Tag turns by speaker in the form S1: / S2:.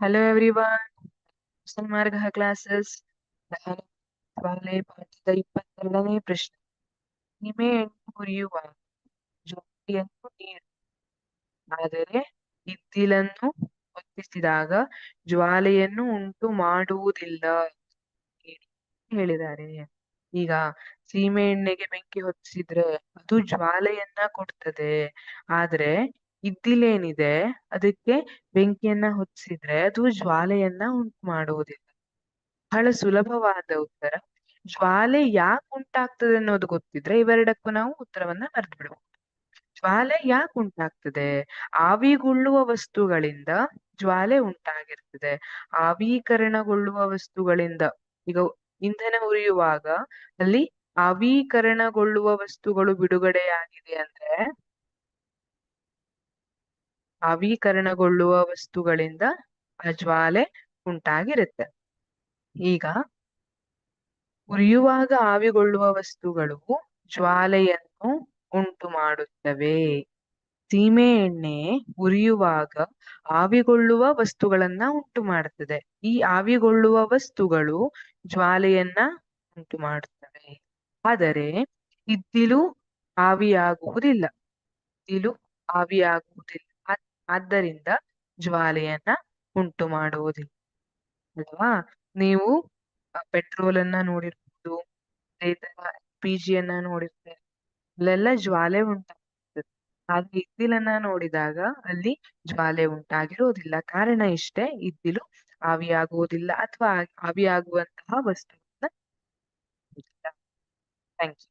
S1: Hello everyone, Sanmarga classes ಜ್ವಾಲೆ ಪಾಠದ ಇಪ್ಪತ್ತೆರಡನೇ ಪ್ರಶ್ನೆ ನಿಮೆ ಎಣ್ಣೆ ಹುರಿಯುವಾಗ ಜ್ಯೋತಿಯನ್ನು ನೀರು ಆದರೆ ಇದ್ದಿಲನ್ನು ಹೊತ್ತಿಸಿದಾಗ ಜ್ವಾಲೆಯನ್ನು ಉಂಟು ಮಾಡುವುದಿಲ್ಲ ಹೇಳಿ ಹೇಳಿದ್ದಾರೆ. ಈಗ ಸೀಮೆ ಎಣ್ಣೆಗೆ ಬೆಂಕಿ ಹೊತ್ತಿಸಿದ್ರೆ ಅದು ಜ್ವಾಲೆಯನ್ನ ಕೊಡ್ತದೆ. ಆದ್ರೆ ಇದ್ದಿಲೇನಿದೆ ಅದಕ್ಕೆ ಬೆಂಕಿಯನ್ನ ಹೊತ್ತಿಸಿದ್ರೆ ಅದು ಜ್ವಾಲೆಯನ್ನ ಉಂಟು ಮಾಡುವುದಿಲ್ಲ ಬಹಳ ಸುಲಭವಾದ ಉತ್ತರ. ಜ್ವಾಲೆ ಯಾಕೆ ಉಂಟಾಗ್ತದೆ ಅನ್ನೋದು ಗೊತ್ತಿದ್ರೆ ಇವೆರಡಕ್ಕೂ ನಾವು ಉತ್ತರವನ್ನ ಬರೆದು ಬಿಡಬಹುದು ಜ್ವಾಲೆ ಯಾಕೆ ಉಂಟಾಗ್ತದೆ? ಆವಿಗೊಳ್ಳುವ ವಸ್ತುಗಳಿಂದ ಜ್ವಾಲೆ ಉಂಟಾಗಿರ್ತದೆ. ಆವೀಕರಣಗೊಳ್ಳುವ ವಸ್ತುಗಳಿಂದ, ಈಗ ಇಂಧನ ಉರಿಯುವಾಗ ಅಲ್ಲಿ ಆವೀಕರಣಗೊಳ್ಳುವ ವಸ್ತುಗಳು ಬಿಡುಗಡೆಯಾಗಿದೆ ಅಂದ್ರೆ ಆವೀಕರಣಗೊಳ್ಳುವ ವಸ್ತುಗಳಿಂದ ಆ ಜ್ವಾಲೆ ಉಂಟಾಗಿರುತ್ತೆ. ಈಗ ಉರಿಯುವಾಗ ಆವಿಗೊಳ್ಳುವ ವಸ್ತುಗಳು ಜ್ವಾಲೆಯನ್ನು ಉಂಟು ಮಾಡುತ್ತವೆ. ಸೀಮೆ ಎಣ್ಣೆ ಉರಿಯುವಾಗ ಆವಿಗೊಳ್ಳುವ ವಸ್ತುಗಳನ್ನ ಉಂಟು ಮಾಡುತ್ತದೆ. ಈ ಆವಿಗೊಳ್ಳುವ ವಸ್ತುಗಳು ಜ್ವಾಲೆಯನ್ನ ಉಂಟು ಮಾಡುತ್ತವೆ. ಆದರೆ ಇದ್ದಿಲು ಆವಿಯಾಗುವುದಿಲ್ಲ. ಇದ್ದಿಲು ಆವಿಯಾಗುವುದಿಲ್ಲ. ಆದ್ದರಿಂದ ಜ್ವಾಲೆಯನ್ನ ಉಂಟು ಮಾಡುವುದಿಲ್ಲ, ಅಲ್ವಾ? ನೀವು ಪೆಟ್ರೋಲ್ ಅನ್ನ ನೋಡಿರ್ಬೋದು, ಅದೇ ತರ ಪಿ ನೋಡಿರ್ತಾರೆ ಅಲ್ಲೆಲ್ಲ ಜ್ವಾಲೆ ಉಂಟಾಗ್ತದೆ. ಹಾಗೆ ಇದ್ದಿಲನ್ನ ನೋಡಿದಾಗ ಅಲ್ಲಿ ಜ್ವಾಲೆ ಉಂಟಾಗಿರುವುದಿಲ್ಲ. ಕಾರಣ ಇಷ್ಟೇ, ಇದ್ದಿಲು ಆವಿಯಾಗುವುದಿಲ್ಲ ಅಥವಾ ಆವಿಯಾಗುವಂತಹ ವಸ್ತುವನ್ನ ಥ್ಯಾಂಕ್ ಯು